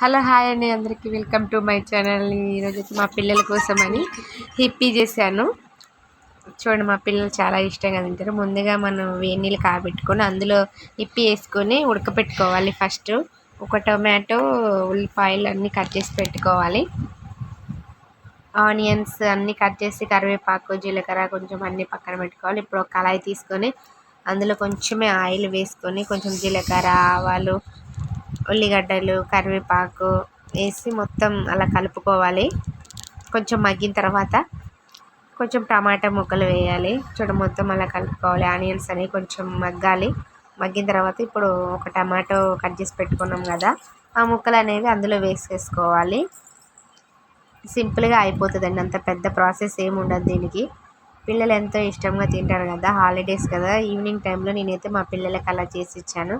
Hello hi అండి అందరికీ. Welcome to my channel. ఈరోజు మా పిల్లల కోసం అని హిప్పీ చేశాను. చూడండి మా పిల్లలు చాలా ఇష్టంగా తింటారు. ముందుగా మనం వేడి నీళ్ళు కాబెట్టుకొని అందులో హిప్పి వేసుకొని ఉడకపెట్టుకోవాలి ఫస్ట్. ఒక టొమాటో ఉల్లిపాయలు అన్నీ కట్ చేసి పెట్టుకోవాలి. ఆనియన్స్ అన్నీ కట్ చేసి కరివేపాకు జీలకర్ర కొంచెం అన్నీ పక్కన పెట్టుకోవాలి. ఇప్పుడు ఒక కళాయి తీసుకొని అందులో కొంచెమే ఆయిల్ వేసుకొని కొంచెం జీలకర్ర ఆవాలు ఉల్లిగడ్డలు కరివేపాకు వేసి మొత్తం అలా కలుపుకోవాలి. కొంచెం మగ్గిన తర్వాత కొంచెం టమాటా ముక్కలు వేయాలి. చూడ మొత్తం అలా కలుపుకోవాలి. ఆనియన్స్ అని కొంచెం మగ్గాలి. మగ్గిన తర్వాత ఇప్పుడు ఒక టమాటో కట్ చేసి పెట్టుకున్నాం కదా ఆ ముక్కలు అనేవి అందులో వేసేసుకోవాలి. సింపుల్గా అయిపోతుందండి. అంత పెద్ద ప్రాసెస్ ఏమి ఉండదు దీనికి. పిల్లలు ఎంతో ఇష్టంగా తింటారు కదా హాలిడేస్ కదా. ఈవినింగ్ టైంలో నేనైతే మా పిల్లలకి అలా చేసి ఇచ్చాను.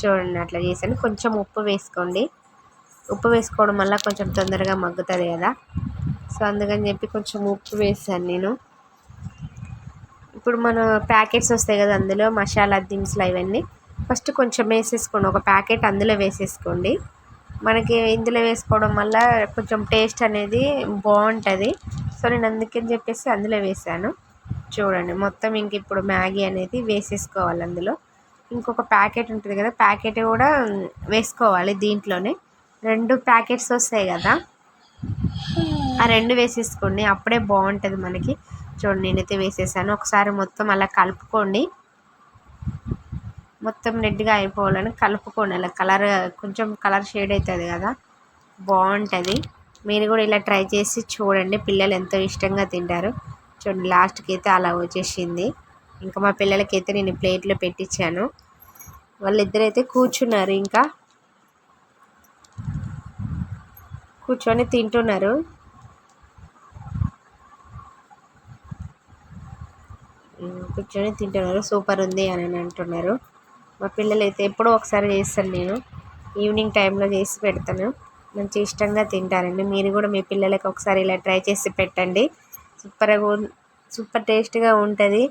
చూడండి అట్లా చేశాను. కొంచెం ఉప్పు వేసుకోండి. ఉప్పు వేసుకోవడం వల్ల కొంచెం తొందరగా మగ్గుతుంది కదా. సో అందుకని చెప్పి కొంచెం ఉప్పు వేసాను నేను. ఇప్పుడు మన ప్యాకెట్స్ వస్తాయి కదా అందులో మసాలా దినుసులు అవన్నీ. ఫస్ట్ కొంచెం వేసేసుకోండి. ఒక ప్యాకెట్ అందులో వేసేసుకోండి. మనకి ఇందులో వేసుకోవడం వల్ల కొంచెం టేస్ట్ అనేది బాగుంటుంది. సో నేను అందుకని చెప్పేసి అందులో వేసాను. చూడండి మొత్తం ఇంక ఇప్పుడు మ్యాగీ అనేది వేసేసుకోవాలి అందులో. ఇంకొక ప్యాకెట్ ఉంటుంది కదా ప్యాకెట్ కూడా వేసుకోవాలి దీంట్లోనే. రెండు ప్యాకెట్స్ వస్తాయి కదా ఆ రెండు వేసేసుకోండి అప్పుడే బాగుంటుంది మనకి. చూడండి నేనైతే వేసేసాను. ఒకసారి మొత్తం అలా కలుపుకోండి. మొత్తం రెడ్గా అయిపోవాలని కలుపుకోండి అలా కలర్ కొంచెం కలర్ షేడ్ అవుతుంది కదా బాగుంటుంది. మీరు కూడా ఇలా ట్రై చేసి చూడండి పిల్లలు ఎంతో ఇష్టంగా తింటారు. చూడండి లాస్ట్కి అయితే అలా వచ్చేసింది. ఇంకా మా పిల్లలకైతే నేను ప్లేట్లో పెట్టించాను వాళ్ళిద్దరైతే కూర్చున్నారు ఇంకా. కూర్చొని తింటున్నారు. కూర్చొని తింటున్నారు. సూపర్ ఉంది అని అంటున్నారు. మా పిల్లలు అయితే ఎప్పుడో ఒకసారి చేస్తాను నేను. ఈవినింగ్ టైంలో చేసి పెడతాను. మంచి ఇష్టంగా తింటారండి. మీరు కూడా మీ పిల్లలకి ఒకసారి ఇలా ట్రై చేసి పెట్టండి. సూపర్గా సూపర్ టేస్ట్గా ఉంటుంది.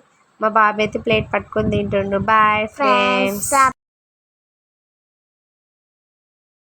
మా బాబు అయితే ప్లేట్ పట్టుకొని తింటుండు. Bye friends